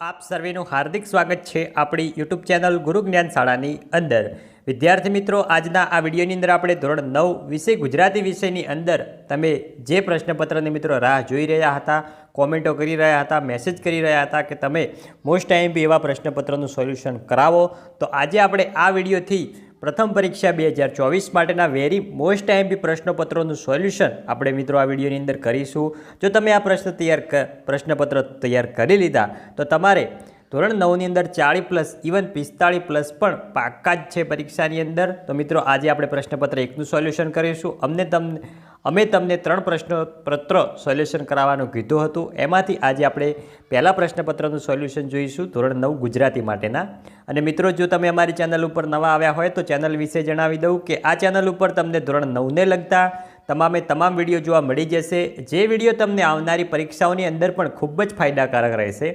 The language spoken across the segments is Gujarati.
આપ સર્વેનું હાર્દિક સ્વાગત છે આપણી યુટ્યુબ ચેનલ ગુરુ જ્ઞાન શાળાની અંદર. વિદ્યાર્થી મિત્રો, આજના આ વિડીયોની અંદર આપણે ધોરણ નવ વિષય ગુજરાતી વિષયની અંદર તમે જે પ્રશ્નપત્રની મિત્રો રાહ જોઈ રહ્યા હતા, કોમેન્ટો કરી રહ્યા હતા મેસેજ કરી રહ્યા હતા કે તમે મોસ્ટ ટાઈમ બી એવા પ્રશ્નપત્રનું સોલ્યુશન કરાવો, તો આજે આપણે આ વિડીયોથી પ્રથમ પરીક્ષા બે હજાર ચોવીસ માટેના વેરી મોસ્ટ આઈએમપી પ્રશ્નપત્રોનું સોલ્યુશન આપણે મિત્રો આ વિડીયોની અંદર કરીશું. જો તમે આ પ્રશ્ન તૈયાર પ્રશ્નપત્ર તૈયાર કરી લીધા, તો તમારે ધોરણ નવની અંદર ચાળીસ પ્લસ ઇવન પિસ્તાળીસ પ્લસ પણ પાક્કા જ છે પરીક્ષાની અંદર. તો મિત્રો આજે આપણે પ્રશ્નપત્ર એકનું સોલ્યુશન કરીશું. અમને તમને અમે તમને ત્રણ પ્રશ્નપત્ર સોલ્યુશન કરાવવાનું કીધું હતું. એમાંથી આજે આપણે પહેલા પ્રશ્નપત્રનું સોલ્યુશન જોઈશું, ધોરણ નવ ગુજરાતી માટેના. અને મિત્રો, જો તમે અમારી ચેનલ ઉપર નવા આવ્યા હોય તો ચેનલ વિશે જણાવી દઉં કે આ ચેનલ ઉપર તમને ધોરણ નવને લગતા તમામે તમામ વીડિયો જોવા મળી જશે. જે વીડિયો તમને આવનારી પરીક્ષાઓની અંદર પણ ખૂબ જ ફાયદાકારક રહેશે.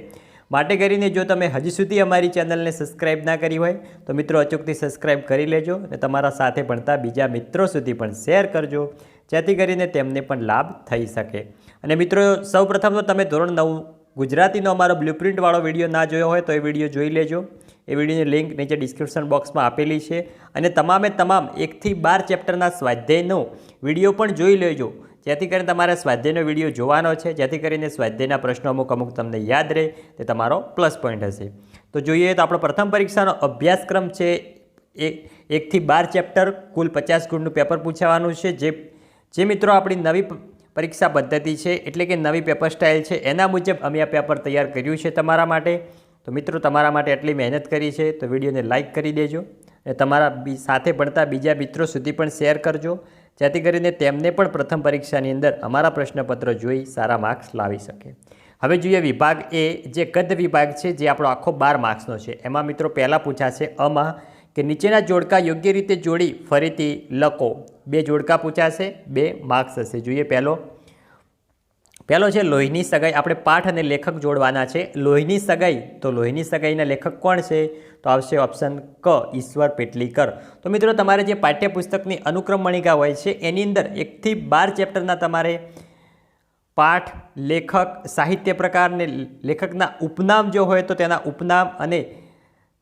માટે કરીને જો તમે હજી સુધી અમારી ચેનલને સબસ્ક્રાઇબ ના કરી હોય, તો મિત્રો અચૂકથી સબસ્ક્રાઇબ કરી લેજો અને તમારા સાથે ભણતા બીજા મિત્રો સુધી પણ શેર કરજો. જેથી કરીને તેમને પણ લાભ થઈ શકે. અને મિત્રો, સૌપ્રથમ તો તમે ધોરણ નવ ગુજરાતીનો અમારો બ્લુપ્રિન્ટવાળો વીડિયો ના જોયો હોય તો એ વીડિયો જોઈ લેજો. એ વિડીયોની લિંક નીચે ડિસ્ક્રિપ્શન બોક્સમાં આપેલી છે. અને તમામે તમામ એકથી બાર ચેપ્ટરના સ્વાધ્યાયનો વીડિયો પણ જોઈ લેજો. જેથી કરીને તમારે સ્વાધ્યાયનો વીડિયો જોવાનો છે. જેથી કરીને સ્વાધ્યાયના પ્રશ્નો અમુક અમુક તમને યાદ રહે, તે તમારો પ્લસ પોઈન્ટ હશે. તો જોઈએ તો આપણો પ્રથમ પરીક્ષાનો અભ્યાસક્રમ છે એ, એકથી બાર ચેપ્ટર, કુલ પચાસ ગુણનું પેપર પૂછાવાનું છે, જે જે મિત્રો આપણી નવી પરીક્ષા પદ્ધતિ છે, એટલે કે નવી પેપર સ્ટાઇલ છે, એના મુજબ અમે આ પેપર તૈયાર કર્યું છે તમારા માટે. તો મિત્રો, તમારા માટે એટલી મહેનત કરી છે, તો વિડીયોને લાઇક કરી દેજો અને તમારા સાથે ભણતા બીજા મિત્રો સુધી પણ શેર કરજો. જેથી કરીને તેમને પણ પ્રથમ પરીક્ષાની અંદર અમારા પ્રશ્નપત્ર જોઈ સારા માર્ક્સ લાવી શકે. હવે જોઈએ વિભાગ એ, જે ગદ્ય વિભાગ છે, જે આપણો આખો બાર માર્ક્સનો છે. એમાં મિત્રો પહેલાં પૂછાશે અમાં કે નીચેના જોડકા યોગ્ય રીતે જોડી ફરીથી લખો. બે જોડકા પૂછાશે, બે માર્ક્સ હશે. જોઈએ પહેલો. પહેલો છે લોહીની સગાઈ. આપણે પાઠ અને લેખક જોડવાના છે. લોહીની સગાઈ, તો લોહીની સગાઈના લેખક કોણ છે? તો આવશે ઓપ્શન ક, ઈશ્વર પેટલીકર. તો મિત્રો, તમારે જે પાઠ્યપુસ્તકની અનુક્રમણિકા હોય છે, એની અંદર એકથી બાર ચેપ્ટરના તમારે પાઠ, લેખક, સાહિત્ય પ્રકારને લેખકના ઉપનામ જો હોય તો તેના ઉપનામ અને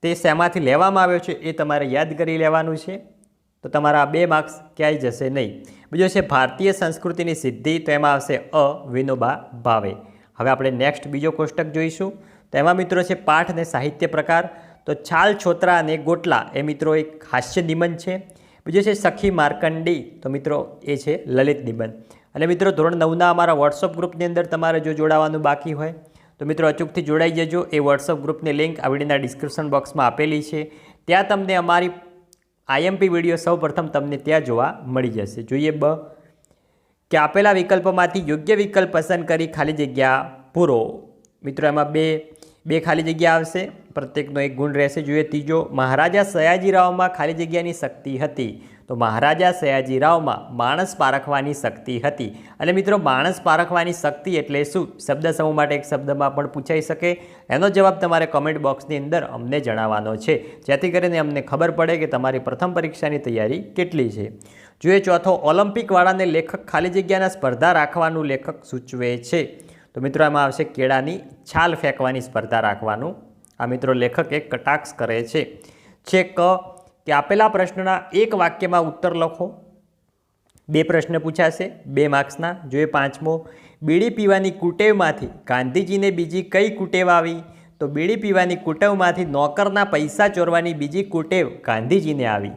તે શેમાંથી લેવામાં આવ્યો છે એ તમારે યાદ કરી લેવાનું છે. તો તમારા બે માર્ક્સ ક્યાંય જશે નહીં. બીજો છે, ભારતીય સંસ્કૃતિની સિદ્ધિ તો એમાં આવશે અ, વિનોબા ભાવે. હવે આપણે નેક્સ્ટ બીજો કોષ્ટક જોઈશું. તો એમાં મિત્રો છે, પાઠ અને સાહિત્ય પ્રકાર. તો છાલ, છોતરા અને ગોટલા એ મિત્રો એક હાસ્ય નિબંધ છે. બીજો છે, સખી માર્કંડી તો મિત્રો એ છે, લલિત નિબંધ. અને મિત્રો ધોરણ નવના અમારા વોટ્સઅપ ગ્રુપની અંદર તમારે જો જોડાવાનું બાકી હોય, તો મિત્રો અચૂકથી જોડાઈ જજો. એ વોટ્સઅપ ગ્રુપની લિંક આ વિડીયોના ડિસ્ક્રિપ્શન બોક્સમાં આપેલી છે. ત્યાં તમને અમારી આઈએમપી વીડિયો સૌ પ્રથમ તમને ત્યાં જોવા મળી જશે. જોઈએ બ. કે આપેલા વિકલ્પોમાંથી યોગ્ય વિકલ્પ પસંદ કરી ખાલી જગ્યા પૂરો. મિત્રો, એમાં બે બે ખાલી જગ્યા આવશે. પ્રત્યેકનો એક ગુણ રહેશે. જોઈએ, ત્રીજો, મહારાજા સયાજીરાવમાં ખાલી જગ્યાની શક્તિ હતી. તો મહારાજા સયાજીરાવમાં માણસ પારખવાની શક્તિ હતી. અને મિત્રો, માણસ પારખવાની શક્તિ એટલે શું? શબ્દ સમૂહ માટે એક શબ્દમાં પણ પૂછાઈ શકે. એનો જવાબ તમારે કમેન્ટ બોક્સની અંદર અમને જણાવવાનો છે. જેથી કરીને અમને ખબર પડે કે તમારી પ્રથમ પરીક્ષાની તૈયારી કેટલી છે. જોઈએ ચોથો ઓલિમ્પિકવાળાને લેખક ખાલી જગ્યાના સ્પર્ધા રાખવાનું લેખક સૂચવે છે. તો મિત્રો, એમાં આવશે કેળાની છાલ ફેંકવાની સ્પર્ધા રાખવાનું. આ મિત્રો, લેખક એક કટાક્ષ કરે છે. છે ક આપેલા પ્રશ્નના એક વાક્યમાં ઉત્તર લખો. બે પ્રશ્ન પૂછાશે, બે માર્ક્સના, જો એ પાંચમો, બીડી પીવાની કુટેવમાંથી ગાંધીજીને બીજી કઈ કુટેવ આવી? તો બીડી પીવાની કુટેવમાંથી નોકરના પૈસા ચોરવાની બીજી કુટેવ ગાંધીજીને આવી.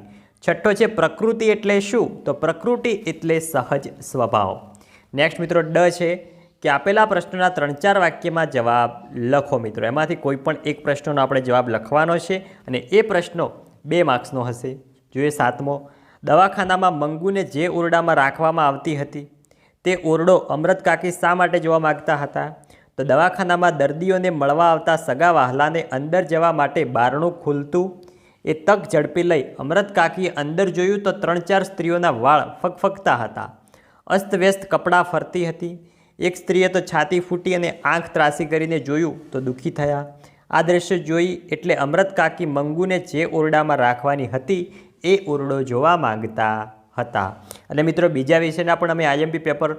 છઠ્ઠો છે, પ્રકૃતિ એટલે શું? તો પ્રકૃતિ એટલે સહજ સ્વભાવ. નેક્સ્ટ મિત્રો, ડ છે કે આપેલા પ્રશ્નોના ત્રણ ચાર વાક્યમાં જવાબ લખો મિત્રો. એમાંથી કોઈ પણ એક પ્રશ્નનો આપણે જવાબ લખવાનો છે અને એ પ્રશ્નો બે માર્ક્સનો હશે. જોઈએ સાતમો. દવાખાનામાં મંગુને જે ઓરડામાં રાખવામાં આવતી હતી, તે ઓરડો અમૃત કાકી શા માટે જોવા માગતા હતા? તો દવાખાનામાં દર્દીઓને મળવા આવતા સગા વહાલાને અંદર જવા માટે બારણું ખુલતું, એ તક ઝડપી લઈ અમૃત કાકીએ અંદર જોયું તો ત્રણ ચાર સ્ત્રીઓના વાળ ફકફકતા હતા. અસ્તવ્યસ્ત કપડાં ફરતી હતી. એક સ્ત્રીએ તો છાતી ફૂટી અને આંખ ત્રાસી કરીને જોયું તો દુઃખી થયા. આ દ્રશ્ય જોઈ એટલે અમૃત કાકી મંગુને જે ઓરડામાં રાખવાની હતી, એ ઓરડો જોવા માંગતા હતા. અને મિત્રો, બીજા વિષયના પણ અમે આઈએમપી પેપર,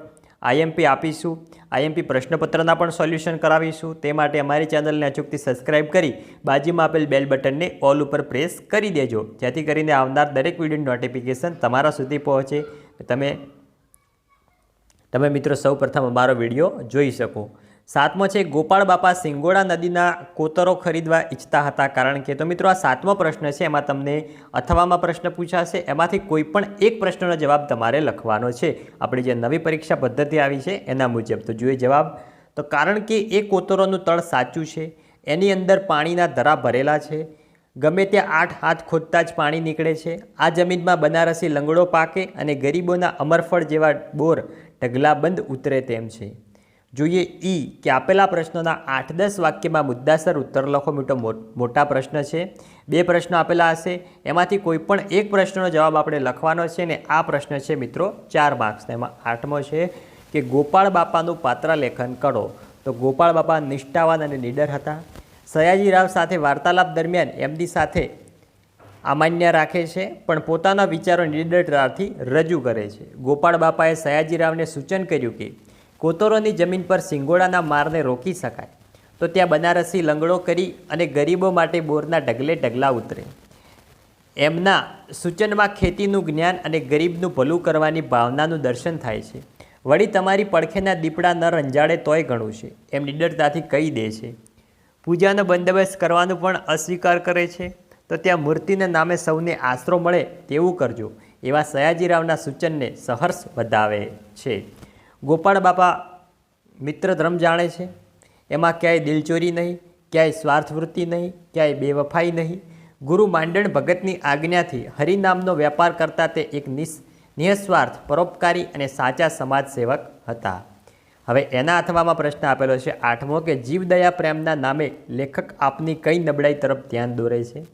આઈએમપી આપીશું, આઈએમપી પ્રશ્નપત્રના પણ સોલ્યુશન કરાવીશું. તે માટે અમારી ચેનલને અચૂકથી સબસ્ક્રાઇબ કરી બાજુમાં આપેલ બેલ બટનને ઓલ ઉપર પ્રેસ કરી દેજો, જેથી કરીને આવનાર દરેક વિડીયોની નોટિફિકેશન તમારા સુધી પહોંચે. તમે તમે મિત્રો, સૌ પ્રથમ અમારો વીડિયો જોઈ શકો. સાતમો છે ગોપાળ બાપા સિંગોડા નદીના કોતરો ખરીદવા ઈચ્છતા હતા. કારણ કે તો મિત્રો આ સાતમો પ્રશ્ન છે, એમાં તમને અથવામાં પ્રશ્ન પૂછાશે. એમાંથી કોઈ પણ એક પ્રશ્નનો જવાબ તમારે લખવાનો છે. આપણી જે નવી પરીક્ષા પદ્ધતિ આવી છે, એના મુજબ. તો જોઈએ જવાબ. તો કારણ કે એ કોતરોનું તળ સાચું છે, એની અંદર પાણીના ધરા ભરેલા છે, ગમે ત્યાં આઠ હાથ ખોદતા જ પાણી નીકળે છે. આ જમીનમાં બનારસી લંગડો પાકે અને ગરીબોના અમરફળ જેવા બોર ઢગલાબંધ ઉતરે તેમ છે. જોઈએ ઈ કે આપેલા પ્રશ્નોના આઠ દસ વાક્યમાં મુદ્દાસર ઉત્તર લખો મીઠો મોટા પ્રશ્ન છે. બે પ્રશ્નો આપેલા હશે. એમાંથી કોઈ પણ એક પ્રશ્નનો જવાબ આપણે લખવાનો છે ને આ પ્રશ્ન છે મિત્રો ચાર માર્ક્સ એમાં આઠમો છે કે ગોપાળ બાપાનું પાત્ર લેખન કરો. તો ગોપાળ બાપા નિષ્ઠાવાન અને નીડર હતા. સયાજીરાવ સાથે વાર્તાલાપ દરમિયાન એમની સાથે અમાન્ય રાખે છે, પણ પોતાના વિચારો નિડરતાથી રજૂ કરે છે. ગોપાળ બાપાએ સયાજીરાવને સૂચન કર્યું કે કોતરોની જમીન પર સિંગોડાના મારને રોકી શકાય. તો ત્યાં બનારસી લંગડો કરી અને ગરીબો માટે બોરના ઢગલે ઢગલા ઉતરે. એમના સૂચનમાં ખેતીનું જ્ઞાન અને ગરીબનું ભલું કરવાની ભાવનાનું દર્શન થાય છે. વળી તમારી પડખેના દીપડા ન રંજાડે તોય ઘણું છે. એમ નિડરતાથી કહી દે છે. પૂજાનો બંદોબસ્ત કરવાનું પણ અસ્વીકાર કરે છે. તો ત્યાં મૂર્તિના નામે સૌને આશરો મળે તેવું કરજો. એવા સયાજીરાવના સૂચનને સહર્ષ વધાવે છે. ગોપાળ બાપા મિત્ર ધર્મ જાણે છે. એમાં ક્યાંય દિલચોરી નહીં, ક્યાંય સ્વાર્થવૃત્તિ નહીં, ક્યાંય બેવફાઈ નહીં. ગુરુ માંડણ ભગતની આજ્ઞાથી હરિનામનો વેપાર કરતા તે એક નિસ, નિઃસ્વાર્થ, પરોપકારી અને સાચા સમાજ સેવક હતા. હવે એના અથવામાં પ્રશ્ન આપેલો છે, આઠમો કે જીવદયા પ્રેમના નામે લેખક આપની કઈ નબળાઈ તરફ ધ્યાન દોરે છે?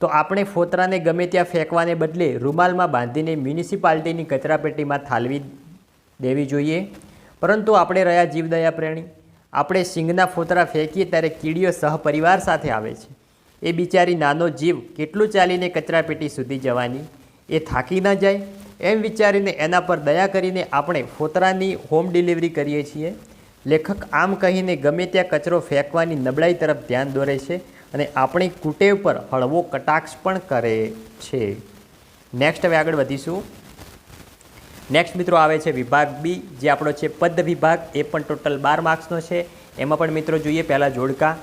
તો આપણે ફોતરાને ગમે ત્યાં ફેંકવાને બદલે રૂમાલમાં બાંધીને મ્યુનિસિપાલિટીની કચરાપેટીમાં થાલવી દેવી જોઈએ. પરંતુ આપણે રહ્યા જીવદયા પ્રેણી. આપણે સિંગના ફોતરા ફેંકીએ ત્યારે કીડીઓ સહપરિવાર સાથે આવે છે. એ બિચારી નાનો જીવ કેટલું ચાલીને કચરાપેટી સુધી જવાની? એ થાકી ન જાય? એમ વિચારીને એના પર દયા કરીને આપણે ફોતરાની હોમ ડિલિવરી કરીએ છીએ. લેખક આમ કહીને ગમે ત્યાં કચરો ફેંકવાની નબળાઈ તરફ ધ્યાન દોરે છે અને આપણી કુટેવ પર હળવો કટાક્ષ પણ કરે છે. નેક્સ્ટ હવે આગળ વધીશું. નેક્સ્ટ મિત્રો આવે છે વિભાગ બી જે આપણો છે પદ વિભાગ. એ પણ ટોટલ બાર માર્ક્સનો છે. એમાં પણ મિત્રો જોઈએ પહેલાં જોડકા.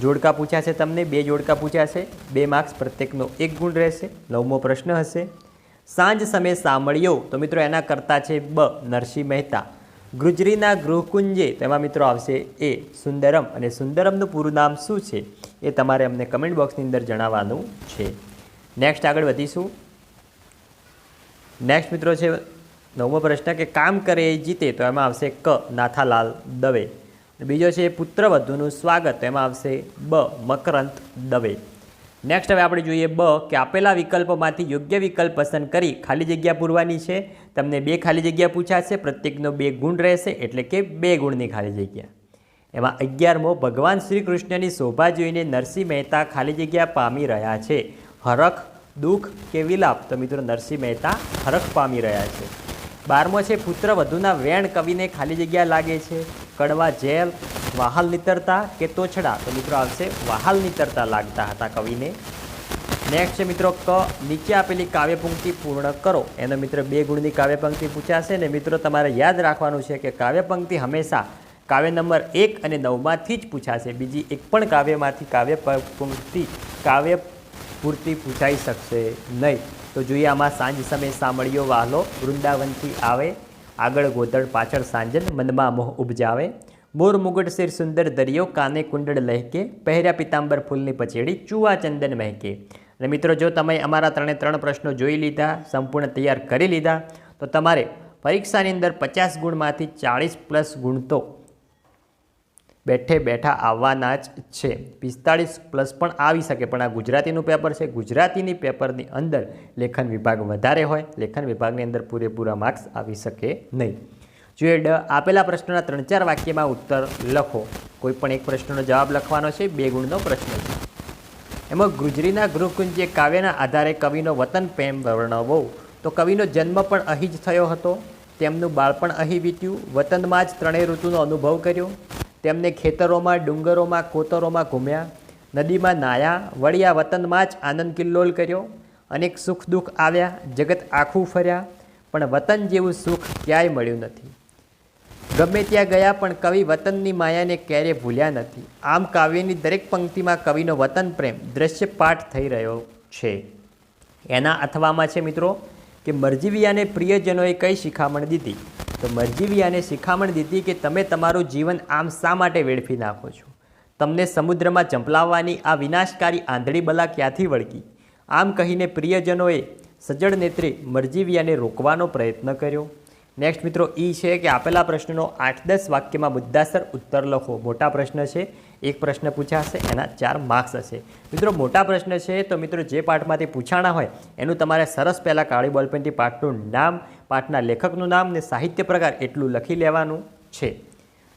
જોડકા પૂછ્યા છે તમને. બે જોડકા પૂછ્યા છે. બે માર્ક્સ પ્રત્યેકનો એક ગુણ રહેશે. નવમો પ્રશ્ન હશે. સાંજ સમય સાંભળ્યો. તો મિત્રો એના કરતા છે બ, નરસિંહ મહેતા. ગુજરીના ગૃહકુંજે. તેમાં મિત્રો આવશે એ, સુંદરમ. અને સુંદરમનું પૂરું નામ શું છે? એ તમારે અમને કમેન્ટ બોક્સની અંદર જણાવવાનું છે. નેક્સ્ટ આગળ વધીશું. નેક્સ્ટ મિત્રો છે નવમો પ્રશ્ન કે કામ કરે એ જીતે તો એમાં આવશે ક, નાથાલાલ દવે. બીજો છે પુત્રવધુનું સ્વાગત એમાં આવશે બ મકરંત દવે. નેક્સ્ટ હવે આપણે જોઈએ બ, કે આપેલા વિકલ્પોમાંથી યોગ્ય વિકલ્પ પસંદ કરી ખાલી જગ્યા પૂરવાની છે. તમને બે ખાલી જગ્યા પૂછાશે, પ્રત્યેકનો બે ગુણ રહેશે, એટલે કે બે ગુણની ખાલી જગ્યા. એમાં અગિયારમો, ભગવાન શ્રી કૃષ્ણની શોભા જોઈને નરસિંહ મહેતા ખાલી જગ્યા પામી રહ્યા છે. હરખ દુઃખ કે વિલાપ તો મિત્રો નરસિંહ મહેતા, હરખ પામી રહ્યા છે. બારમો છે, પુત્ર વધુના વેણ કવિને ખાલી જગ્યા લાગે છે. કડવા જેલ, વાહલ નીતરતા કે તોછડા? તો મિત્રો આવશે, વાહલ નીતરતા લાગતા હતા કવિને. નેક્સ્ટ છે મિત્રો, ક, નીચે આપેલી કાવ્યપંક્તિ પૂર્ણ કરો. એનો મિત્ર બે ગુણની કાવ્યપંક્તિ પૂછાશે ને મિત્રો તમારે યાદ રાખવાનું છે કે કાવ્યપંક્તિ હંમેશા કાવ્ય નંબર એક અને નવમાંથી જ પૂછાશે. બીજી એક પણ કાવ્યમાંથી કાવ્ય પંક્તિ, કાવ્ય પૂરતી પૂછાઈ શકશે નહીં. તો જોઈએ આમાં સાંજ સમય સાંભળ્યો વાહલો વૃંદાવનથી આવે, આગળ ગોધડ, પાછળ સાંજન મનમાં મોહ ઉપજાવે. મોર મુગટ શેર સુંદર દરિયો, કાને કુંડળ લહેકે, પહેર્યા પિતાંબર ફૂલની પછેડી, ચુવા ચંદન મહેકે. અને મિત્રો, જો તમે અમારા ત્રણે ત્રણ પ્રશ્નો જોઈ લીધા, સંપૂર્ણ તૈયાર કરી લીધા, તો તમારે પરીક્ષાની અંદર પચાસ ગુણમાંથી ચાળીસ પ્લસ ગુણ તો બેઠે બેઠા આવવાના જ છે. પિસ્તાળીસ પ્લસ પણ આવી શકે, પણ આ ગુજરાતીનું પેપર છે. ગુજરાતીની પેપરની અંદર લેખન વિભાગ વધારે હોય, લેખન વિભાગની અંદર પૂરેપૂરા માર્ક્સ આવી શકે નહીં. જોઈએ ડ આપેલા પ્રશ્નના ત્રણ ચાર વાક્યમાં ઉત્તર લખો. કોઈ પણ એક પ્રશ્નનો જવાબ લખવાનો છે, બે ગુણનો પ્રશ્ન છે. એમાં ગુજરીના ગૃહકુંજે કાવ્યના આધારે કવિનો વતન પ્રેમ વર્ણવો. તો કવિનો જન્મ પણ અહીં જ થયો હતો. તેમનું બાળપણ અહીં વીત્યું. વતનમાં જ ત્રણેય ઋતુનો અનુભવ કર્યો. તેમને ખેતરોમાં, ડુંગરોમાં, કોતરોમાં ઘૂમ્યા. નદીમાં નાયા વળ્યા વતનમાં જ આનંદ કિલ્લોલ કર્યો. અનેક સુખ દુઃખ આવ્યા. જગત આખું ફર્યા. પણ વતન જેવું સુખ ક્યાંય મળ્યું નથી. ગમે ત્યાં ગયા પણ કવિ વતનની માયાને ક્યારેય ભૂલ્યા નથી. આમ કાવ્યની દરેક પંક્તિમાં કવિનો વતન પ્રેમ, દ્રશ્ય પાઠ થઈ રહ્યો છે. એના અથવામાં છે મિત્રો, કે મરજીવિયાને પ્રિયજનોએ કઈ શિખામણ દીધી? તો મરજીવિયાને શિખામણ દીધી કે તમે તમારું જીવન આમ શા માટે વેડફી નાખો છો? તમને સમુદ્રમાં ચંપલાવવાની આ વિનાશકારી આંધળી બલા ક્યાંથી વળગી? આમ કહીને પ્રિયજનોએ સજ્જડ નેત્રે મરજીવિયાને રોકવાનો પ્રયત્ન કર્યો. નેક્સ્ટ મિત્રો, ઈ છે કે આપેલા પ્રશ્નનો આઠ દસ વાક્યમાં મુદ્દાસર ઉત્તર લખો. મોટા પ્રશ્ન છે એક પ્રશ્ન પૂછાશે, એના ચાર માર્ક્સ હશે. મિત્રો, મોટા પ્રશ્ન છે, તો મિત્રો, જે પાઠમાંથી પૂછાણા હોય, એનું તમારે સરસ પહેલાં કાળી બોલપેનથી પાઠનું નામ, પાઠના લેખકનું નામ ને સાહિત્ય પ્રકાર એટલું લખી લેવાનું છે.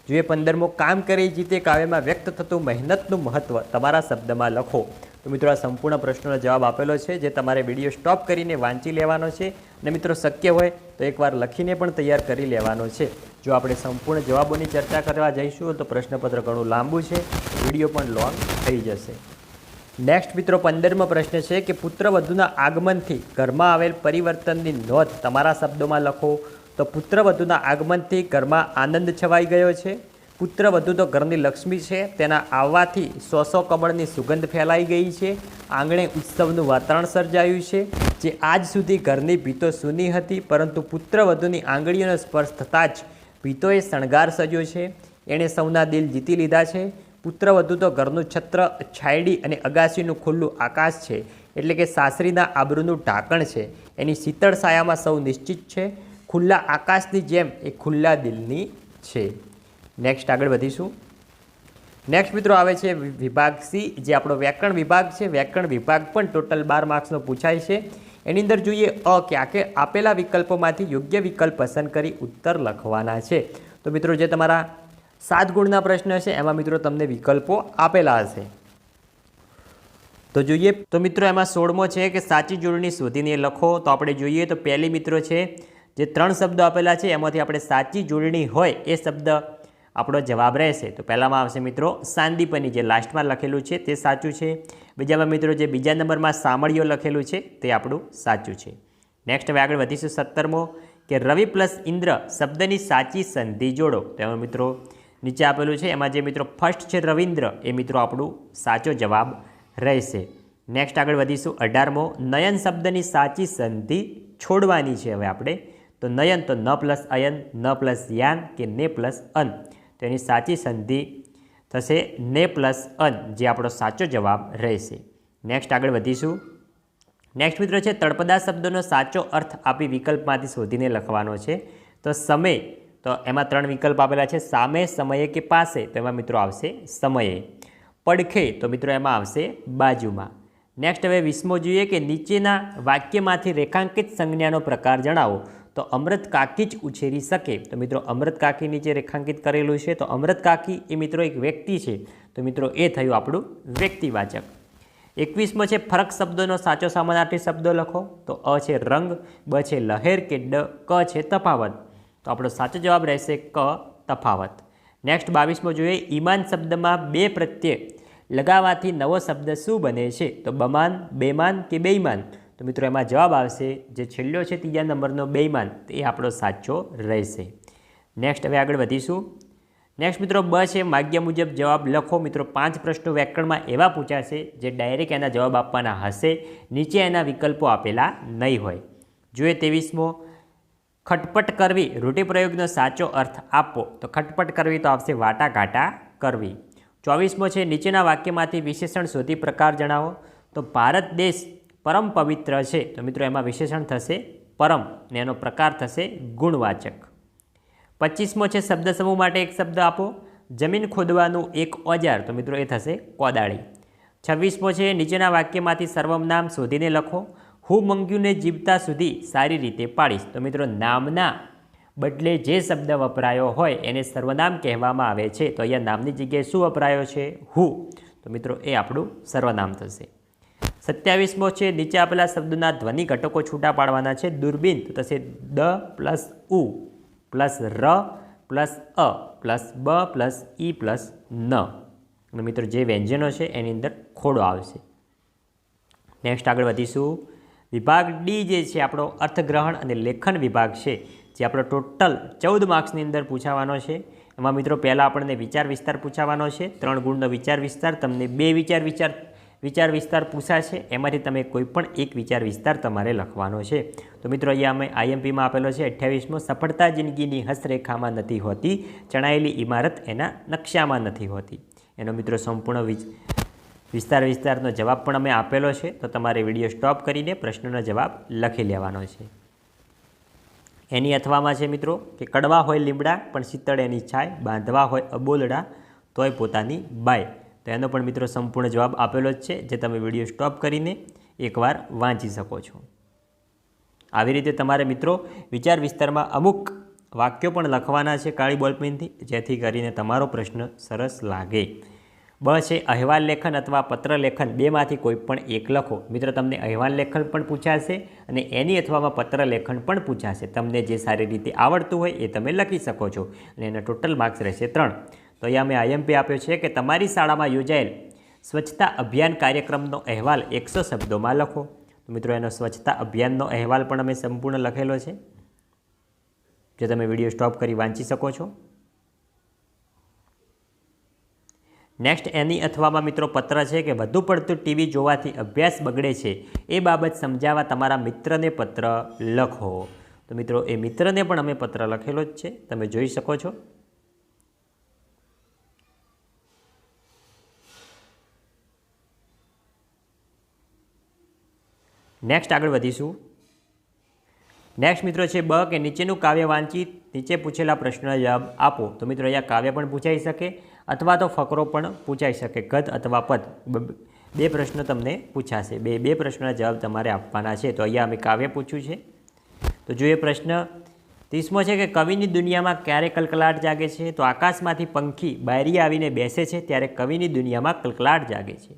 જોઈએ પંદરમો કામ કરી જીતે કાવ્યમાં વ્યક્ત થતું મહેનતનું મહત્ત્વ તમારા શબ્દમાં લખો. તો મિત્રો, આ સંપૂર્ણ પ્રશ્નનો જવાબ આપેલો છે, જે તમારે વીડિયો સ્ટોપ કરીને વાંચી લેવાનો છે. અને મિત્રો, શક્ય હોય તો એકવાર લખીને પણ તૈયાર કરી લેવાનો છે. જો આપણે સંપૂર્ણ જવાબોની ચર્ચા કરવા જઈશું, તો પ્રશ્નપત્ર ઘણું લાંબુ છે. વીડિયો પણ લોંગ થઈ જશે. નેક્સ્ટ મિત્રો, પંદરમો પ્રશ્ન છે કે પુત્રવધુના આગમનથી ઘરમાં આવેલ પરિવર્તનની નોંધ તમારા શબ્દોમાં લખો. તો પુત્રવધુના આગમનથી ઘરમાં આનંદ છવાઈ ગયો છે. પુત્રવધુ તો ઘરની લક્ષ્મી છે. તેના આવવાથી સો સો કમળની સુગંધ ફેલાઈ ગઈ છે. આંગણે ઉત્સવનું વાતાવરણ સર્જાયું છે. જે આજ સુધી ઘરની ભીતો સૂની હતી, પરંતુ પુત્રવધુની આંગળીઓનો સ્પર્શ થતાં જ ભીતોએ શણગાર સજ્યો છે. એણે સૌના દિલ જીતી લીધા છે. પુત્રવધુ તો ઘરનું છત્ર છાયડી અને અગાશીનું ખુલ્લું આકાશ છે. એટલે કે સાસરીના આબરૂનું ઢાંકણ છે. એની શીતળ સાયામાં સૌ નિશ્ચિત છે. ખુલ્લા આકાશની જેમ એ ખુલ્લા દિલની છે. નેક્સ્ટ આગળ વધીશું. નેક્સ્ટ મિત્રો આવે છે વિભાગ સી, જે આપણો વ્યાકરણ વિભાગ છે. વ્યાકરણ વિભાગ પણ ટોટલ બાર માર્ક્સનો પૂછાય છે. એની અંદર જોઈએ અ ક્યાં કે આપેલા વિકલ્પોમાંથી યોગ્ય વિકલ્પ પસંદ કરી ઉત્તર લખવાના છે. તો મિત્રો, જે તમારા સાત ગુણના પ્રશ્ન છે, એમાં મિત્રો તમને વિકલ્પો આપેલા હશે. તો જોઈએ, તો મિત્રો, એમાં સોળમો છે કે સાચી જોડણી શોધીને લખો. તો આપણે જોઈએ, તો પહેલી મિત્રો છે, જે ત્રણ શબ્દો આપેલા છે, એમાંથી આપણે સાચી જોડણી હોય એ શબ્દ આપણો જવાબ રહેશે. તો પહેલામાં આવશે મિત્રો, સાંદીપની જે લાસ્ટમાં લખેલું છે તે સાચું છે. બીજામાં મિત્રો જે બીજા નંબરમાં સામળીઓ લખેલું છે તે આપણું સાચું છે. નેક્સ્ટ હવે આગળ વધીશું સત્તરમો, કે રવિ પ્લસ ઇન્દ્ર શબ્દની સાચી સંધિ જોડો. તો મિત્રો નીચે આપેલું છે, એમાં જે મિત્રો ફર્સ્ટ છે રવિન્દ્ર, એ મિત્રો આપણું સાચો જવાબ રહેશે. નેક્સ્ટ આગળ વધીશું અઢારમો, નયન શબ્દની સાચી સંધિ છોડવાની છે હવે આપણે. તો નયન તો ન પ્લસ અયન, ન પ્લસ યાન કે ને પ્લસ અન. તો એની સાચી સંધિ થશે ને પ્લસ અન, જે આપણો સાચો જવાબ રહેશે. નેક્સ્ટ આગળ વધીશું. નેક્સ્ટ મિત્રો છે, તળપદા શબ્દનો સાચો અર્થ આપી વિકલ્પમાંથી શોધીને લખવાનો છે. તો સમય, તો એમાં ત્રણ વિકલ્પ આપેલા છે, સામે, સમયે કે પાસે? તો એમાં મિત્રો આવશે સમયે. પડખે, તો મિત્રો એમાં આવશે બાજુમાં. નેક્સ્ટ હવે વીસમો જોઈએ કે નીચેના વાક્યમાંથી રેખાંકિત સંજ્ઞાનો પ્રકાર જણાવો. તો અમૃત કાકી જ ઉછેરી શકે. તો મિત્રો, અમૃત કાકી નીચે રેખાંકિત કરેલું છે. તો અમૃત કાકી એ મિત્રો એક વ્યક્તિ છે. તો મિત્રો, એ થયું આપણું વ્યક્તિવાચક. એકવીસમો છે ફરક શબ્દોનો સાચો સમાનાર્થી શબ્દો લખો. તો અ છે રંગ, બ છે લહેર કે ડ, ક છે તફાવત. તો આપણો સાચો જવાબ રહેશે ક, તફાવત. નેક્સ્ટ બાવીસમો જોઈએ. ઈમાન શબ્દમાં બે પ્રત્યે લગાવવાથી નવો શબ્દ શું બને છે? તો બમાન, બેમાન કે બેઈમાન? તો મિત્રો એમાં જવાબ આવશે જે છેલ્લો છે ત્રીજા નંબરનો બેઈમાન. એ આપણો સાચો રહેશે. નેક્સ્ટ હવે આગળ વધીશું. નેક્સ્ટ મિત્રો બ છે, માગ્ય મુજબ જવાબ લખો. મિત્રો પાંચ પ્રશ્નો વ્યાકરણમાં એવા પૂછાશે જે ડાયરેક્ટ એના જવાબ આપવાના હશે. નીચે એના વિકલ્પો આપેલા નહીં હોય. જોઈએ ત્રેવીસમો. ખટપટ કરવી, રૂઢિપ્રયોગનો સાચો અર્થ આપો તો ખટપટ કરવી તો આવશે વાટાઘાટા કરવી. ચોવીસમો છે, નીચેના વાક્યમાંથી વિશેષણ શોધી પ્રકાર જણાવો. તો ભારત દેશ પરમ પવિત્ર છે. તો મિત્રો, એમાં વિશેષણ થશે પરમ ને એનો પ્રકાર થશે ગુણવાચક. પચીસમો છે, શબ્દ સમૂહ માટે એક શબ્દ આપો. જમીન ખોદવાનું એક ઓજાર. તો મિત્રો, એ થશે કોદાળી. છવ્વીસમો છે, નીચેના વાક્યમાંથી સર્વનામ શોધીને લખો. હું મંગ્યુને જીવતા સુધી સારી રીતે પાડીશ તો મિત્રો, નામના બદલે જે શબ્દ વપરાયો હોય એને સર્વનામ કહેવામાં આવે છે. તો અહીંયા નામની જગ્યાએ શું વપરાયો છે? હુ. તો મિત્રો, એ આપણું સર્વનામ થશે. સત્યાવીસમો છે, નીચે આપેલા શબ્દના ધ્વનિ ઘટકો છૂટા પાડવાના છે. દૂરબીન તો થશે દ પ્લસ ઉ પ્લસ ર પ્લસ અ પ્લસ બ પ્લસ ઈ પ્લસ ન. મિત્રો, જે વ્યંજનો છે એની અંદર ખોડો આવશે. નેક્સ્ટ આગળ વધીશું. વિભાગ ડી જે છે, આપણો અર્થગ્રહણ અને લેખન વિભાગ છે. જે આપણો ટોટલ ચૌદ માર્ક્સની અંદર પૂછાવાનો છે. એમાં મિત્રો પહેલાં આપણને વિચાર વિસ્તાર પૂછાવાનો છે. ત્રણ ગુણનો વિચાર વિસ્તાર, તમને બે વિચાર વિચાર વિચાર વિસ્તાર પૂછાશે. એમાંથી તમે કોઈ પણ એક વિચાર વિસ્તાર તમારે લખવાનો છે. તો મિત્રો અહીંયા અમે આઈએમપીમાં આપેલો છે, અઠ્યાવીસમો. સફળતા જિંદગીની હસ્તરેખામાં નથી હોતી ચણાયેલી ઇમારત એના નકશામાં નથી હોતી. એનો મિત્રો સંપૂર્ણ વિસ્તાર વિસ્તારનો જવાબ પણ અમે આપેલો છે. તો તમારે વીડિયો સ્ટોપ કરીને પ્રશ્નનો જવાબ લખી લેવાનો છે. એની અથવામાં છે મિત્રો કે કડવા હોય લીમડા, પણ શીતળ એની છાય, બાંધવા હોય અબોલડા, તોય પોતાની બાય. તો એનો પણ મિત્રો સંપૂર્ણ જવાબ આપેલો જ છે, જે તમે વીડિયો સ્ટોપ કરીને એકવાર વાંચી શકો છો. આવી રીતે તમારે મિત્રો વિચાર વિસ્તારમાં અમુક વાક્યો પણ લખવાના છે કાળી બોલપેનથી, જેથી કરીને તમારો પ્રશ્ન સરસ લાગે. બ છે અહેવાલ લેખન અથવા પત્ર લેખન. બેમાંથી કોઈ પણ એક લખો. મિત્રો, તમને અહેવાલ લેખન પણ પૂછાશે અને એની અથવામાં પત્ર લેખન પણ પૂછાશે. તમને જે સારી રીતે આવડતું હોય એ તમે લખી શકો છો. અને એના ટોટલ માર્ક્સ રહેશે ત્રણ. તો અહીંયા મેં આઈએમપી આપ્યો છે કે તમારી શાળામાં યોજાયેલ સ્વચ્છતા અભિયાન કાર્યક્રમનો અહેવાલ એકસો શબ્દોમાં લખો. મિત્રો, એનો સ્વચ્છતા અભિયાનનો અહેવાલ પણ અમે સંપૂર્ણ લખેલો છે. જે તમે વીડિયો સ્ટોપ કરી વાંચી શકો છો. નેક્સ્ટ એની અથવામાં મિત્રો પત્ર છે કે વધુ પડતું ટીવી જોવાથી અભ્યાસ બગડે છે. એ બાબત સમજાવવા તમારા મિત્રને પત્ર લખો. તો મિત્રો, એ મિત્રને પણ અમે પત્ર લખેલો જ છે. તમે જોઈ શકો છો. નેક્સ્ટ આગળ વધીશું. નેક્સ્ટ મિત્રો, છે બ કે નીચેનું કાવ્ય વાંચી નીચે પૂછેલા પ્રશ્નનો જવાબ આપો. તો મિત્રો, અહીંયા કાવ્ય પણ પૂછાઈ શકે. અથવા તો ફકરો પણ પૂછાઈ શકે. કદ અથવા પદ. બે પ્રશ્નો તમને પૂછાશે. બે બે પ્રશ્નના જવાબ તમારે આપવાના છે. તો અહીંયા અમે કાવ્ય પૂછ્યું છે. તો જોઈએ પ્રશ્ન ત્રીસમો છે કે કવિની દુનિયામાં ક્યારે કલકલાટ જાગે છે? તો આકાશમાંથી પંખી બારી આવીને બેસે છે ત્યારે કવિની દુનિયામાં કલકલાટ જાગે છે.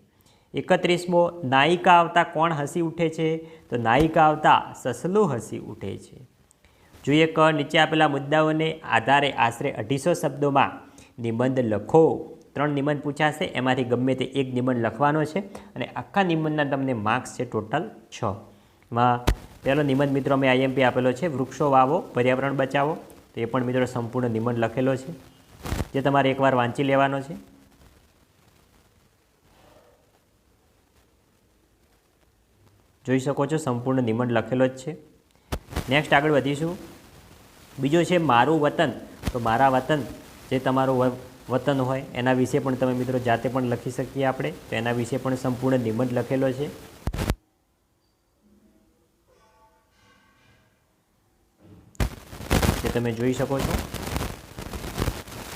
એકત્રીસમો, નાયિકા આવતા કોણ હસી ઉઠે છે? તો નાયિકા આવતા સસલું હસી ઉઠે છે. જોઈએ ક નીચે આપેલા મુદ્દાઓને આધારે આશરે અઢીસો શબ્દોમાં નિબંધ લખો. ત્રણ નિબંધ પૂછાશે, એમાંથી ગમે તે એક નિબંધ લખવાનો છે અને આખા નિબંધના તમને માર્ક્સ છે ટોટલ છ. માં પહેલો નિબંધ મિત્રો મેં આઈએમપી આપેલો છે, વૃક્ષો વાવો, પર્યાવરણ બચાવો. તો એ પણ મિત્રો સંપૂર્ણ નિબંધ લખેલો છે. જે તમારે એકવાર વાંચી લેવાનો છે. જોઈ શકો છો, સંપૂર્ણ નિબંધ લખેલો જ છે. નેક્સ્ટ આગળ વધીશું. બીજો છે, મારું વતન. તો મારા વતન જે તમારું વતન હોય, એના વિશે પણ તમે મિત્રો જાતે પણ લખી શકીએ આપણે. તો એના વિશે પણ સંપૂર્ણ નિબંધ લખેલો છે. જે તમે જોઈ શકો છો,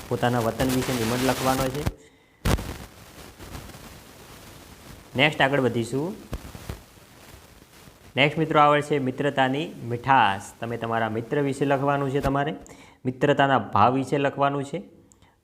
પોતાના વતન વિશે નિબંધ લખવાનો છે. નેક્સ્ટ આગળ વધીશું. નેક્સ્ટ મિત્રો આવે છે મિત્રતાની મીઠાશ. તમે તમારા મિત્ર વિશે લખવાનું છે તમારે. મિત્રતાના ભાવ વિશે લખવાનું છે.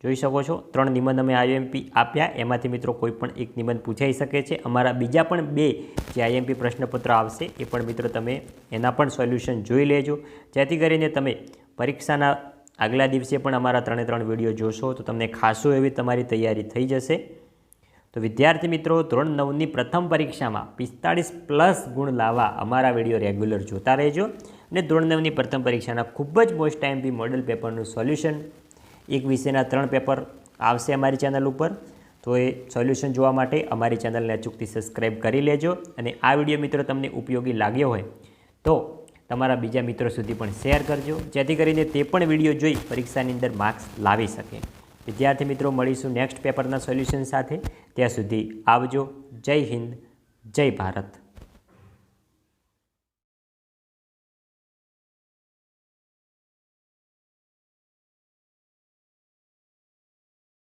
જોઈ શકો છો, ત્રણ નિબંધ અમે આઈએમપી આપ્યા. એમાંથી મિત્રો કોઈ પણ એક નિબંધ પૂછાઈ શકે છે. અમારા બીજા પણ બે જે આઈએમપી પ્રશ્નપત્ર આવશે, એ પણ મિત્રો તમે એના પણ સોલ્યુશન જોઈ લેજો. જેથી કરીને તમે પરીક્ષાના આગલા દિવસે પણ અમારા ત્રણે ત્રણ વીડિયો જોશો, તો તમને ખાસો એવી તમારી તૈયારી થઈ જશે. તો વિદ્યાર્થી મિત્રો, ધોરણ નવની પ્રથમ પરીક્ષામાં પિસ્તાળીસ પ્લસ ગુણ લાવવા અમારા વીડિયો રેગ્યુલર જોતા રહેજો. અને ધોરણ નવની પ્રથમ પરીક્ષાના ખૂબ જ મોસ્ટ ટાઈમ બી મોડલ પેપરનું સોલ્યુશન. એક વિષયના ત્રણ પેપર આવશે અમારી ચેનલ ઉપર. તો એ સોલ્યુશન જોવા માટે અમારી ચેનલને અચૂકથી સબસ્ક્રાઈબ કરી લેજો અને આ વીડિયો મિત્રો તમને ઉપયોગી લાગ્યો હોય તો તમારા બીજા મિત્રો સુધી પણ શેર કરજો, જેથી કરીને તે પણ વીડિયો જોઈ પરીક્ષાની અંદર માર્ક્સ લાવી શકે. વિદ્યાર્થી મિત્રો, મળીશું નેક્સ્ટ પેપરના સોલ્યુશન સાથે. ત્યાં સુધી આવજો. જય હિન્દ, જય ભારત.